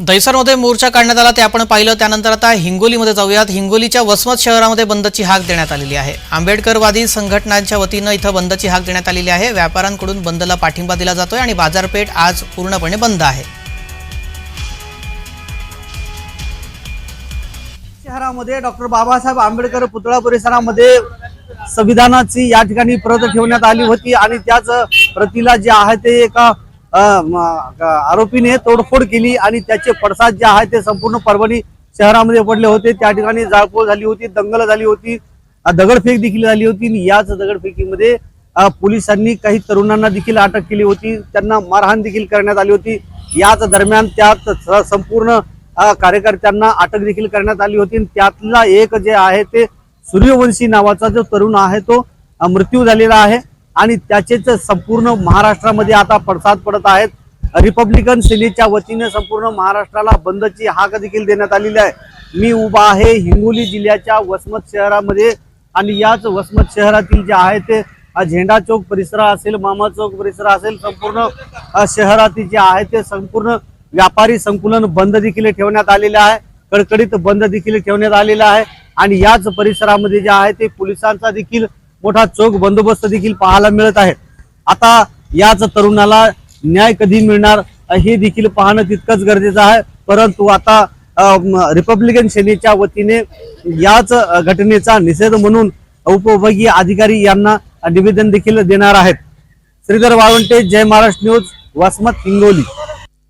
दैसरमध्ये मोर्चा काढण्यात आला ते आपण पाहिलं. त्यानंतर आता हिंगोलीमध्ये जाऊयात. हिंगोलीच्या वसमत शहरामध्ये बंदची हाक देण्यात आलेली आहे. आंबेडकरवादी संघटनांच्या वतीनं इथं बंदची हाक देण्यात आलेली आहे. व्यापाऱ्यांकडून बंदला पाठिंबा दिला जातोय आणि बाजारपेठ आज पूर्णपणे बंद आहे. शहरामध्ये डॉक्टर बाबासाहेब आंबेडकर पुतळा परिसरामध्ये संविधानाची या ठिकाणी प्रत ठेवण्यात आली होती आणि त्याच प्रतीला जे आहे ते एका आरोपीने तोडफोड केली आणि त्याचे पडसाद जे आहे ते संपूर्ण परभणी शहरामध्ये पडले होते. त्या ठिकाणी जाळपोळ झाली होती दंगल झाली होती दगडफेक देखील झाली होती आणि याच दगडफेकीमध्ये पोलिसांनी काही तरुणांना देखील अटक केली होती. त्यांना मारहाण देखील करण्यात आली होती. याच दरम्यान त्यात संपूर्ण कार्यकर्त्यांना अटक देखील करण्यात आली होती. त्यातला एक जे आहे ते सूर्यवंशी नावाचा जो तरुण आहे तो मृत्यू झालेला आहे. आणि त्याचेच संपूर्ण महाराष्ट्रामध्ये आता पडसाद पडत आहेत. रिपब्लिकन सेनेच्या वतीने संपूर्ण महाराष्ट्राला बंदची हाक देखील देण्यात आलेली आहे. मी उभा आहे हिंगोली जिल्ह्याच्या वसमत शहरामध्ये आणि याच वसमत शहरातील जे आहे ते झेंडा चौक परिसर असेल मामा चौक परिसर असेल संपूर्ण शहरातील जे आहे ते संपूर्ण व्यापारी संकुलन बंद देखील ठेवण्यात आलेले आहे. कडकडीत बंद देखील ठेवण्यात आलेला आहे. आणि याच परिसरामध्ये जे आहे ते पोलिसांचा देखील मोठा चोख बंदोबस्त देखील पाहायला मिळत आहे. आता याच तरुणाला न्याय कधी मिळणार हे देखील पाहणं तितकंच गरजेचं आहे. परंतु आता रिपब्लिकन सेनेच्या वतीने याच घटनेचा निषेध म्हणून उपविभागीय अधिकारी यांना निवेदन देखील देणार आहेत. श्रीधर वाळवंटे जय महाराष्ट्र न्यूज वसमत हिंगोली.